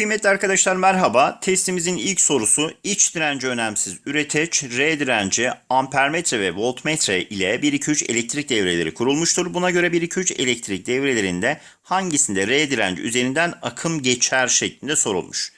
Kıymetli arkadaşlar merhaba. Testimizin ilk sorusu iç direnci önemsiz üreteç, R direnci, ampermetre ve voltmetre ile 1-2-3 elektrik devreleri kurulmuştur. Buna göre 1-2-3 elektrik devrelerinde hangisinde R direnci üzerinden akım geçer şeklinde sorulmuş.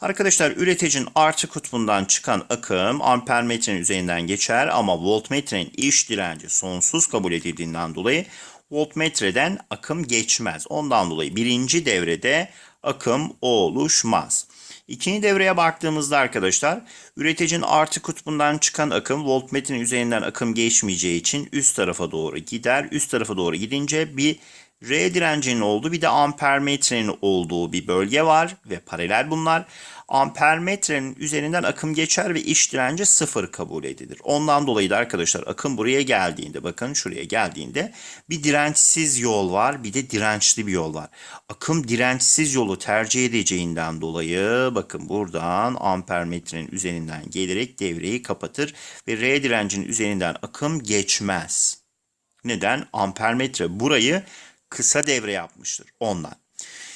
Arkadaşlar üreticinin artı kutbundan çıkan akım ampermetrenin üzerinden geçer ama voltmetrenin iç direnci sonsuz kabul edildiğinden dolayı voltmetreden akım geçmez. Ondan dolayı birinci devrede akım oluşmaz. İkinci devreye baktığımızda arkadaşlar üreticinin artı kutbundan çıkan akım voltmetrenin üzerinden akım geçmeyeceği için üst tarafa doğru gider. Üst tarafa doğru gidince bir R direncinin olduğu bir de ampermetrenin olduğu bir bölge var ve paralel bunlar. Ampermetrenin üzerinden akım geçer ve iç direnci sıfır kabul edilir. Ondan dolayı da arkadaşlar akım buraya geldiğinde bakın şuraya geldiğinde bir dirençsiz yol var bir de dirençli bir yol var. Akım dirençsiz yolu tercih edeceğinden dolayı bakın buradan ampermetrenin üzerinden gelerek devreyi kapatır ve R direncinin üzerinden akım geçmez. Neden? Ampermetre burayı kısa devre yapmıştır ondan.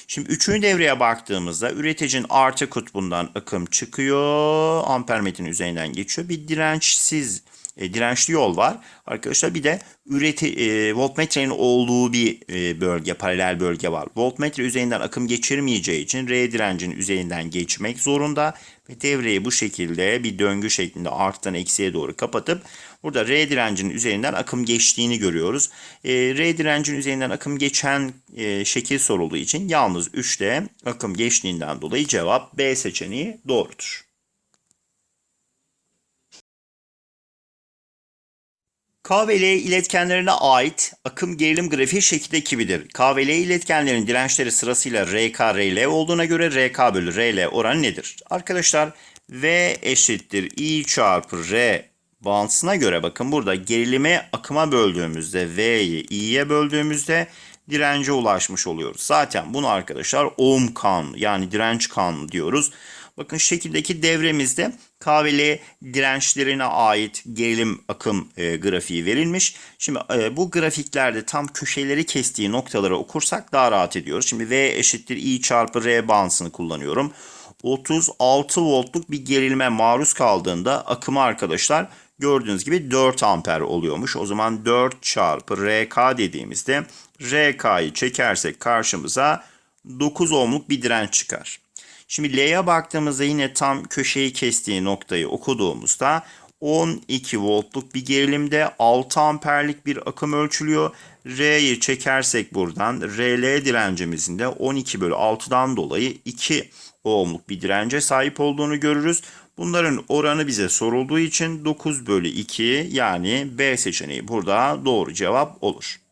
Şimdi üçüncü devreye baktığımızda üreticinin artı kutbundan akım çıkıyor. Ampermetrenin üzerinden geçiyor. Bir dirençsiz e, dirençli yol var. Arkadaşlar bir de üreti e, voltmetrenin olduğu bir e, bölge, paralel bölge var. Voltmetre üzerinden akım geçirmeyeceği için R direncinin üzerinden geçmek zorunda ve devreyi bu şekilde bir döngü şeklinde arttan eksiye doğru kapatıp burada R direncinin üzerinden akım geçtiğini görüyoruz. E, R direncinin üzerinden akım geçen e, şekil sorulduğu için yalnız 3'te akım geçtiğinden dolayı cevap B seçeneği doğrudur. K ve L iletkenlerine ait akım gerilim grafiği şekilde gibidir. K ve L iletkenlerin dirençleri sırasıyla RK, RL olduğuna göre RK bölü RL oranı nedir? Arkadaşlar V eşittir I çarpı R bağıntısına göre bakın burada gerilimi akıma böldüğümüzde V'yi I'ye böldüğümüzde dirence ulaşmış oluyoruz. Zaten bunu arkadaşlar ohm kanunu yani direnç kanunu diyoruz. Bakın şekildeki devremizde K ve L dirençlerine ait gerilim akım e, grafiği verilmiş. Şimdi e, bu grafiklerde tam köşeleri kestiği noktaları okursak daha rahat ediyoruz. Şimdi V eşittir I çarpı R bağıntısını kullanıyorum. 36 voltluk bir gerilime maruz kaldığında akımı arkadaşlar gördüğünüz gibi 4 amper oluyormuş. O zaman 4 çarpı RK dediğimizde RK'yı çekersek karşımıza 9 ohmluk bir direnç çıkar. Şimdi L'ye baktığımızda yine tam köşeyi kestiği noktayı okuduğumuzda 12 voltluk bir gerilimde 6 amperlik bir akım ölçülüyor. R'yi çekersek buradan RL direncimizin de 12 bölü 6'dan dolayı 2 ohmluk bir dirence sahip olduğunu görürüz. Bunların oranı bize sorulduğu için 9 bölü 2 yani B seçeneği burada doğru cevap olur.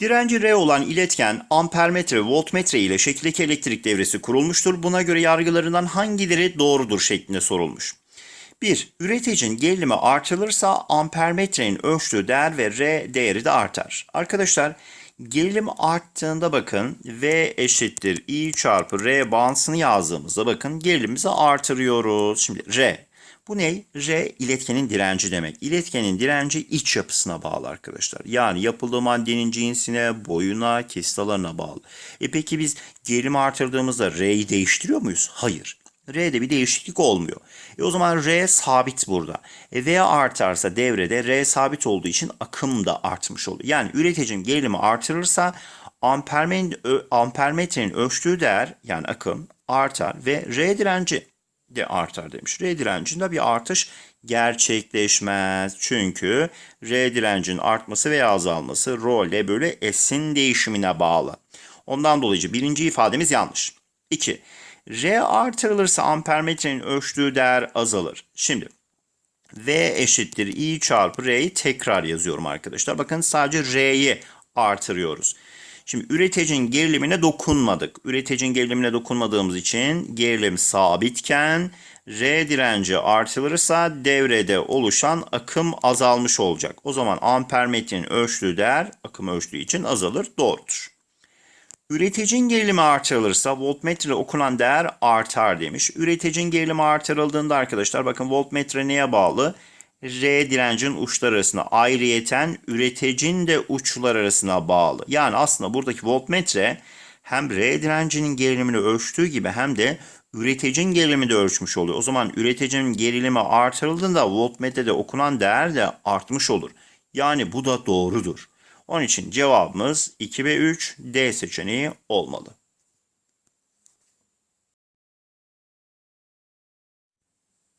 Direnci R olan iletken ampermetre voltmetre ile şekildeki elektrik devresi kurulmuştur. Buna göre yargılarından hangileri doğrudur şeklinde sorulmuş. 1. Üreticinin gerilimi artırılırsa ampermetrenin ölçtüğü değer ve R değeri de artar. Arkadaşlar gerilim arttığında bakın V eşittir I çarpı R bağıntısını yazdığımızda bakın gerilimimizi artırıyoruz. Şimdi R bu ne? R iletkenin direnci demek. İletkenin direnci iç yapısına bağlı arkadaşlar. Yani yapıldığı maddenin cinsine, boyuna, kesit alanına bağlı. E peki biz gerilimi artırdığımızda R'yi değiştiriyor muyuz? Hayır. R'de bir değişiklik olmuyor. E o zaman R sabit burada. E V artarsa devrede R sabit olduğu için akım da artmış oluyor. Yani üreticinin gerilimi artırırsa ampermetrenin ölçtüğü değer yani akım artar ve R direnci de artar demiş. R direncinde bir artış gerçekleşmez. Çünkü R direncinin artması veya azalması rho L bölü S'in değişimine bağlı. Ondan dolayı birinci ifademiz yanlış. 2. R artırılırsa ampermetrenin ölçtüğü değer azalır. Şimdi V eşittir I çarpı R'yi tekrar yazıyorum arkadaşlar. Bakın sadece R'yi artırıyoruz. Şimdi üreticinin gerilimine dokunmadık. Üreticinin gerilimine dokunmadığımız için gerilim sabitken R direnci artırılırsa devrede oluşan akım azalmış olacak. O zaman ampermetrenin ölçtüğü değer akım ölçtüğü için azalır. Doğrudur. Üreticinin gerilimi artırılırsa voltmetre okunan değer artar demiş. Üreticinin gerilimi artırıldığında arkadaşlar bakın voltmetre neye bağlı? R direncin uçlar arasına ayrıyeten üreticinin de uçlar arasına bağlı. Yani aslında buradaki voltmetre hem R direncinin gerilimini ölçtüğü gibi hem de üreticinin gerilimini de ölçmüş oluyor. O zaman üreticinin gerilimi artırıldığında voltmetrede okunan değer de artmış olur. Yani bu da doğrudur. Onun için cevabımız 2 ve 3 D seçeneği olmalı.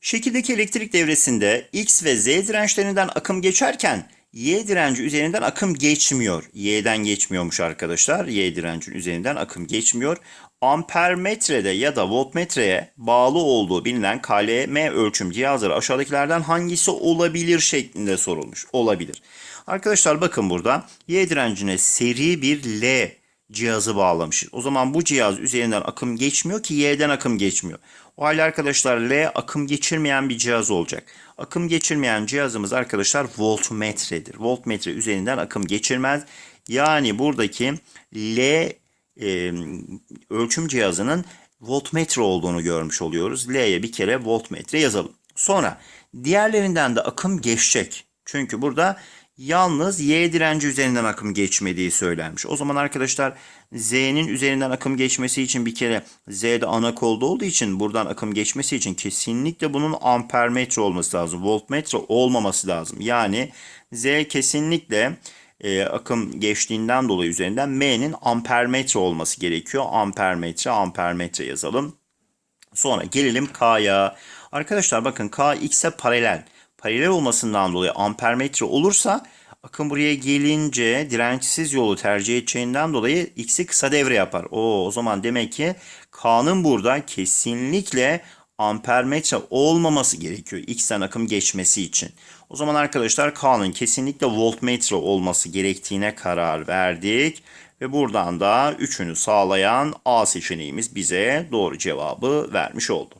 Şekildeki elektrik devresinde X ve Z dirençlerinden akım geçerken Y direnci üzerinden akım geçmiyor. Y'den geçmiyormuş arkadaşlar. Y direncin üzerinden akım geçmiyor. Ampermetrede ya da voltmetreye bağlı olduğu bilinen KLM ölçüm cihazları aşağıdakilerden hangisi olabilir şeklinde sorulmuş. Olabilir. Arkadaşlar bakın burada Y direncine seri bir L cihazı bağlamışız. O zaman bu cihaz üzerinden akım geçmiyor ki Y'den akım geçmiyor. O halde arkadaşlar L akım geçirmeyen bir cihaz olacak. Akım geçirmeyen cihazımız arkadaşlar voltmetredir. Voltmetre üzerinden akım geçirmez. Yani buradaki L e, ölçüm cihazının voltmetre olduğunu görmüş oluyoruz. L'ye bir kere voltmetre yazalım. Sonra diğerlerinden de akım geçecek. Çünkü burada yalnız Y direnci üzerinden akım geçmediği söylenmiş. O zaman arkadaşlar Z'nin üzerinden akım geçmesi için bir kere Z'de ana kolda olduğu için buradan akım geçmesi için kesinlikle bunun ampermetre olması lazım. Voltmetre olmaması lazım. Yani Z kesinlikle e, akım geçtiğinden dolayı üzerinden M'nin ampermetre olması gerekiyor. Ampermetre, ampermetre yazalım. Sonra gelelim K'ya. Arkadaşlar bakın K X'e paralel. Paralel olmasından dolayı ampermetre olursa akım buraya gelince dirençsiz yolu tercih edeceğinden dolayı X'i kısa devre yapar. Oo, o zaman demek ki K'nın burada kesinlikle ampermetre olmaması gerekiyor X'ten akım geçmesi için. O zaman arkadaşlar K'nın kesinlikle voltmetre olması gerektiğine karar verdik. Ve buradan da üçünü sağlayan A seçeneğimiz bize doğru cevabı vermiş oldu.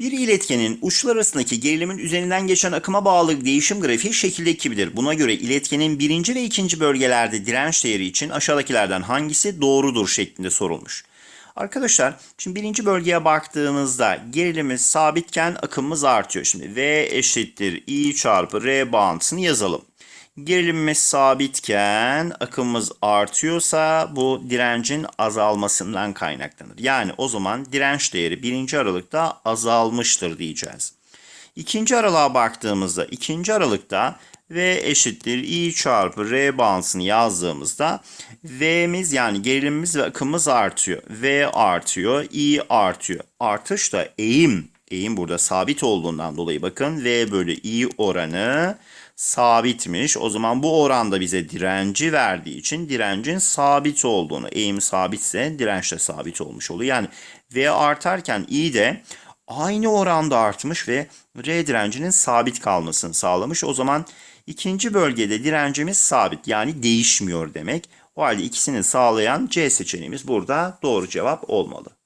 Bir iletkenin uçlar arasındaki gerilimin üzerinden geçen akıma bağlı değişim grafiği şekildeki gibidir. Buna göre iletkenin birinci ve ikinci bölgelerde direnç değeri için aşağıdakilerden hangisi doğrudur şeklinde sorulmuş. Arkadaşlar şimdi birinci bölgeye baktığımızda gerilimimiz sabitken akımımız artıyor. Şimdi V eşittir I çarpı R bağıntısını yazalım. Gerilimimiz sabitken akımımız artıyorsa bu direncin azalmasından kaynaklanır. Yani o zaman direnç değeri birinci aralıkta azalmıştır diyeceğiz. İkinci aralığa baktığımızda ikinci aralıkta V eşittir I çarpı R bağıntısını yazdığımızda V'miz yani gerilimimiz ve akımımız artıyor. V artıyor, I artıyor. Artış da eğim. Eğim burada sabit olduğundan dolayı bakın V bölü I oranı sabitmiş. O zaman bu oranda bize direnci verdiği için direncin sabit olduğunu, eğim sabitse direnç de sabit olmuş oluyor. Yani V artarken I de aynı oranda artmış ve R direncinin sabit kalmasını sağlamış. O zaman ikinci bölgede direncimiz sabit yani değişmiyor demek. O halde ikisini sağlayan C seçeneğimiz burada doğru cevap olmalı.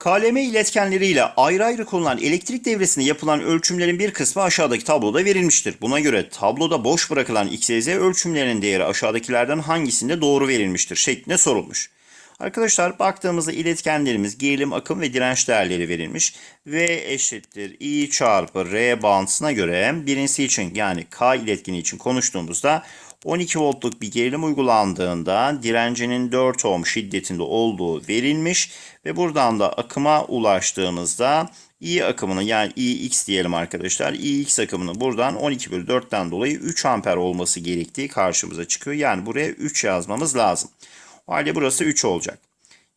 KLM iletkenleriyle ayrı ayrı konulan elektrik devresinde yapılan ölçümlerin bir kısmı aşağıdaki tabloda verilmiştir. Buna göre tabloda boş bırakılan XYZ ölçümlerinin değeri aşağıdakilerden hangisinde doğru verilmiştir şeklinde sorulmuş. Arkadaşlar baktığımızda iletkenlerimiz gerilim, akım ve direnç değerleri verilmiş. V eşittir I çarpı R bağıntısına göre birincisi için yani K iletkeni için konuştuğumuzda 12 voltluk bir gerilim uygulandığında direncinin 4 ohm şiddetinde olduğu verilmiş ve buradan da akıma ulaştığımızda I akımını yani IX diyelim arkadaşlar. IX akımını buradan 12 bölü 4'ten dolayı 3 amper olması gerektiği karşımıza çıkıyor. Yani buraya 3 yazmamız lazım. O halde burası 3 olacak.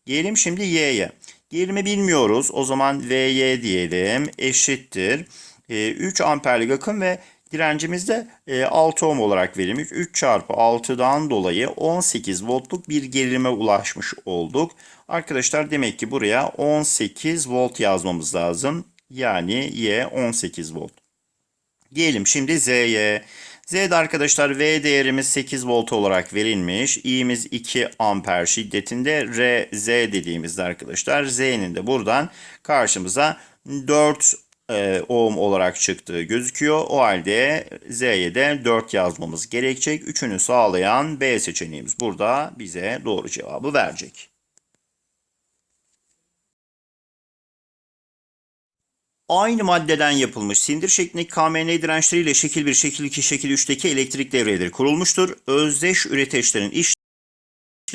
Gelelim şimdi Y'ye. Gerilimi bilmiyoruz. O zaman VY diyelim eşittir. 3 e, amperlik akım ve direncimiz de 6 e, ohm olarak verilmiş. 3 çarpı 6'dan dolayı 18 voltluk bir gerilime ulaşmış olduk. Arkadaşlar demek ki buraya 18 volt yazmamız lazım. Yani Y 18 volt. Diyelim şimdi Z'ye. Z'de arkadaşlar V değerimiz 8 volt olarak verilmiş. İ'miz 2 amper şiddetinde. R, Z dediğimizde arkadaşlar Z'nin de buradan karşımıza 4 e, ohm olarak çıktığı gözüküyor. O halde Z'ye de 4 yazmamız gerekecek. Üçünü sağlayan B seçeneğimiz burada bize doğru cevabı verecek. Aynı maddeden yapılmış sindir şeklindeki KMN dirençleriyle şekil 1, şekil 2, şekil 3'teki elektrik devreleri kurulmuştur. Özdeş üreteçlerin iş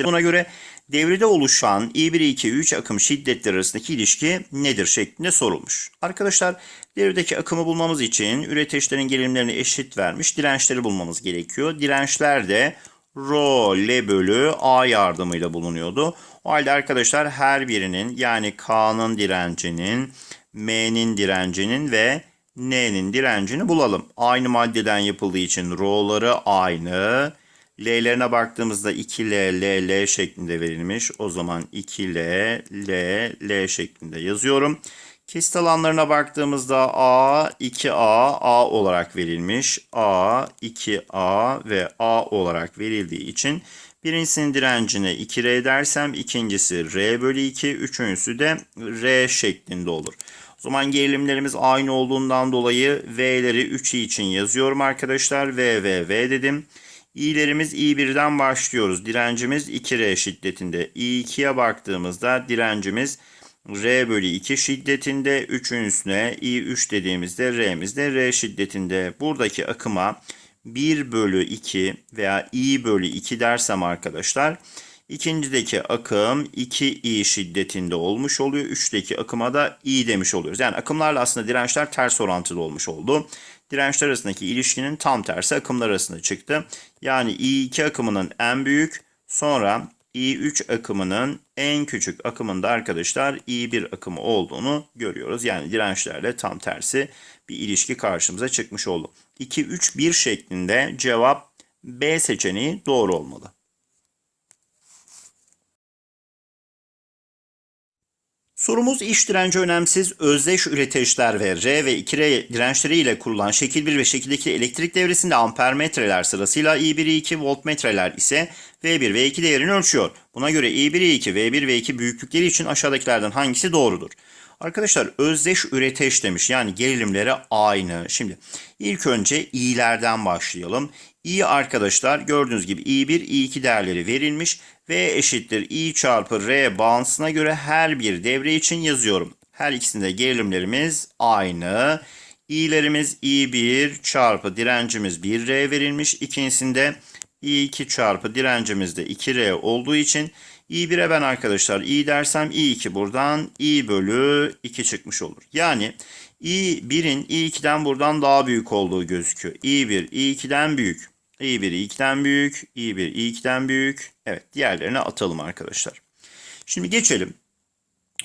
Buna göre devrede oluşan I1, I2, 3 akım şiddetleri arasındaki ilişki nedir şeklinde sorulmuş. Arkadaşlar devredeki akımı bulmamız için üreteçlerin gerilimlerini eşit vermiş dirençleri bulmamız gerekiyor. Dirençler de Rho L bölü A yardımıyla bulunuyordu. O halde arkadaşlar her birinin yani K'nın direncinin, M'nin direncinin ve N'nin direncini bulalım. Aynı maddeden yapıldığı için Rho'ları aynı. L'lerine baktığımızda 2L, L, L şeklinde verilmiş. O zaman 2L, L, L şeklinde yazıyorum. Kesit alanlarına baktığımızda A, 2A, A olarak verilmiş. A, 2A ve A olarak verildiği için birincisinin direncine 2R dersem ikincisi R bölü 2, üçüncüsü de R şeklinde olur. O zaman gerilimlerimiz aynı olduğundan dolayı V'leri 3i için yazıyorum arkadaşlar. V, V, V dedim. İ'lerimiz I1'den başlıyoruz. Direncimiz 2R şiddetinde. I2'ye baktığımızda direncimiz R bölü 2 şiddetinde. Üçüncüsüne I3 dediğimizde R'miz de R şiddetinde. Buradaki akıma 1 bölü 2 veya I bölü 2 dersem arkadaşlar. İkincideki akım 2i şiddetinde olmuş oluyor. Üçteki akıma da i demiş oluyoruz. Yani akımlarla aslında dirençler ters orantılı olmuş oldu. Dirençler arasındaki ilişkinin tam tersi akımlar arasında çıktı. Yani i2 akımının en büyük sonra i3 akımının en küçük akımında arkadaşlar i1 akımı olduğunu görüyoruz. Yani dirençlerle tam tersi bir ilişki karşımıza çıkmış oldu. 2 3 1 şeklinde cevap B seçeneği doğru olmalı. Sorumuz iş direnci önemsiz özdeş üreteçler ve R ve 2R dirençleriyle kurulan şekil 1 ve şekil 2 elektrik devresinde ampermetreler sırasıyla I1, I2 voltmetreler ise V1 V2 değerini ölçüyor. Buna göre I1, I2, V1 ve 2 büyüklükleri için aşağıdakilerden hangisi doğrudur? Arkadaşlar özdeş üreteç demiş. Yani gerilimleri aynı. Şimdi ilk önce i'lerden başlayalım. İ arkadaşlar gördüğünüz gibi i1, i2 değerleri verilmiş. V eşittir i çarpı r bağıntısına göre her bir devre için yazıyorum. Her ikisinde gerilimlerimiz aynı. i'lerimiz i1 çarpı direncimiz 1r verilmiş. İkincisinde i2 çarpı direncimiz de 2r olduğu için i1'e ben arkadaşlar i dersem i2 buradan i bölü 2 çıkmış olur. Yani i1'in i2'den buradan daha büyük olduğu gözüküyor. i1 i2'den büyük. İ1 i2'den büyük. i1 i2'den büyük. Evet diğerlerine atalım arkadaşlar. Şimdi geçelim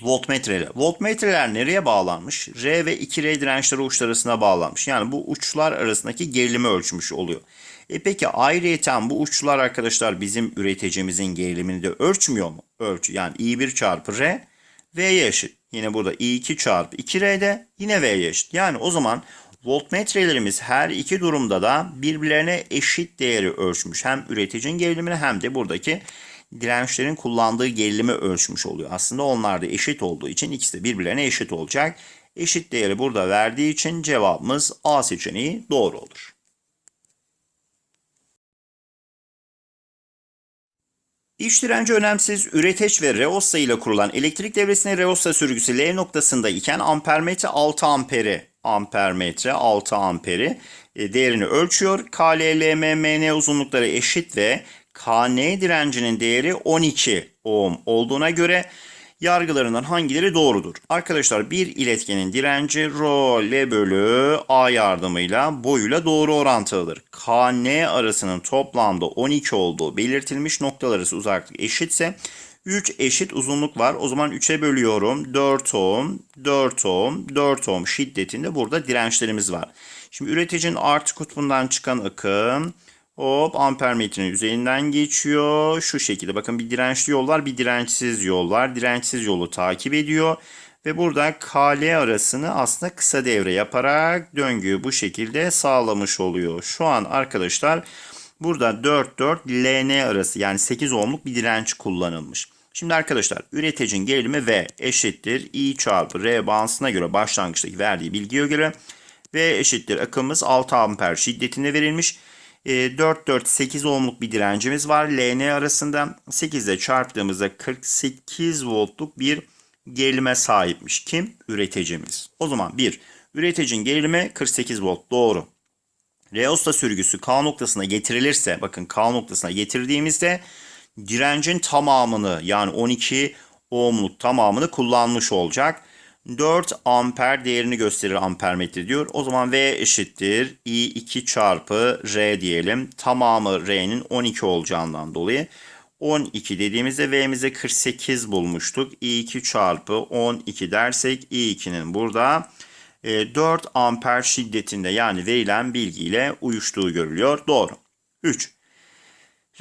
voltmetreler. Voltmetreler nereye bağlanmış? R ve 2R dirençleri uçlar arasına bağlanmış. Yani bu uçlar arasındaki gerilimi ölçmüş oluyor. E peki ayrıyeten bu uçlar arkadaşlar bizim üreticimizin gerilimini de ölçmüyor mu? Ölçü. Yani I1 çarpı R V'ye eşit. Yine burada I2 çarpı 2R'de yine V'ye eşit. Yani o zaman voltmetrelerimiz her iki durumda da birbirlerine eşit değeri ölçmüş. Hem üreticinin gerilimini hem de buradaki dirençlerin kullandığı gerilimi ölçmüş oluyor. Aslında onlar da eşit olduğu için ikisi de birbirlerine eşit olacak. Eşit değeri burada verdiği için cevabımız A seçeneği doğru olur. İç direnci önemsiz üreteç ve reosta ile kurulan elektrik devresine reosta sürgüsü L noktasında iken ampermetre 6 amperi ampermetre 6 amperi e, değerini ölçüyor. KLLMMN uzunlukları eşit ve KN direncinin değeri 12 ohm olduğuna göre yargılarından hangileri doğrudur? Arkadaşlar bir iletkenin direnci rho L bölü A yardımıyla boyuyla doğru orantılıdır. KN arasının toplamda 12 olduğu belirtilmiş noktalar arası uzaklık eşitse 3 eşit uzunluk var. O zaman 3'e bölüyorum. 4 ohm, 4 ohm, 4 ohm şiddetinde burada dirençlerimiz var. Şimdi üreticinin artı kutbundan çıkan akım Hop ampermetrenin üzerinden geçiyor. Şu şekilde bakın bir dirençli yol var bir dirençsiz yol var. Dirençsiz yolu takip ediyor. Ve burada KL arasını aslında kısa devre yaparak döngüyü bu şekilde sağlamış oluyor. Şu an arkadaşlar burada 4-4 LN arası yani 8 ohmluk bir direnç kullanılmış. Şimdi arkadaşlar üreticinin gerilimi V eşittir I çarpı R bağıntısına göre başlangıçtaki verdiği bilgiye göre V eşittir akımımız 6 amper şiddetinde verilmiş. E, 4-4-8 ohmluk bir direncimiz var. LN arasında 8 ile çarptığımızda 48 voltluk bir gerilime sahipmiş. Kim? Üreticimiz. O zaman 1. Üreticinin gerilimi 48 volt. Doğru. Reosta sürgüsü K noktasına getirilirse bakın K noktasına getirdiğimizde direncin tamamını yani 12 ohmluk tamamını kullanmış olacak. 4 amper değerini gösterir ampermetre diyor. O zaman V eşittir I2 çarpı R diyelim. Tamamı R'nin 12 olacağından dolayı 12 dediğimizde V'mize 48 bulmuştuk. I2 çarpı 12 dersek I2'nin burada e, 4 amper şiddetinde yani verilen bilgiyle uyuştuğu görülüyor. Doğru. 3.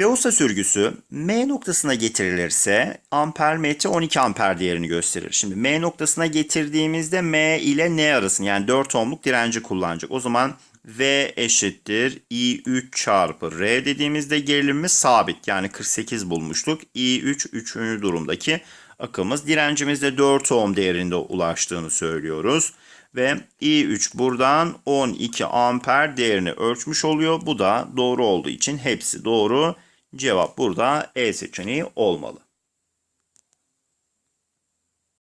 Reosta sürgüsü M noktasına getirilirse ampermetre 12 amper değerini gösterir. Şimdi M noktasına getirdiğimizde M ile N arasını yani 4 ohmluk direnci kullanacak. O zaman V eşittir I3 çarpı R dediğimizde gerilimimiz sabit. Yani 48 bulmuştuk. I3 3. durumdaki akımız. Direncimizde 4 ohm değerinde ulaştığını söylüyoruz. Ve I3 buradan 12 amper değerini ölçmüş oluyor. Bu da doğru olduğu için hepsi doğru. Cevap burada E seçeneği olmalı.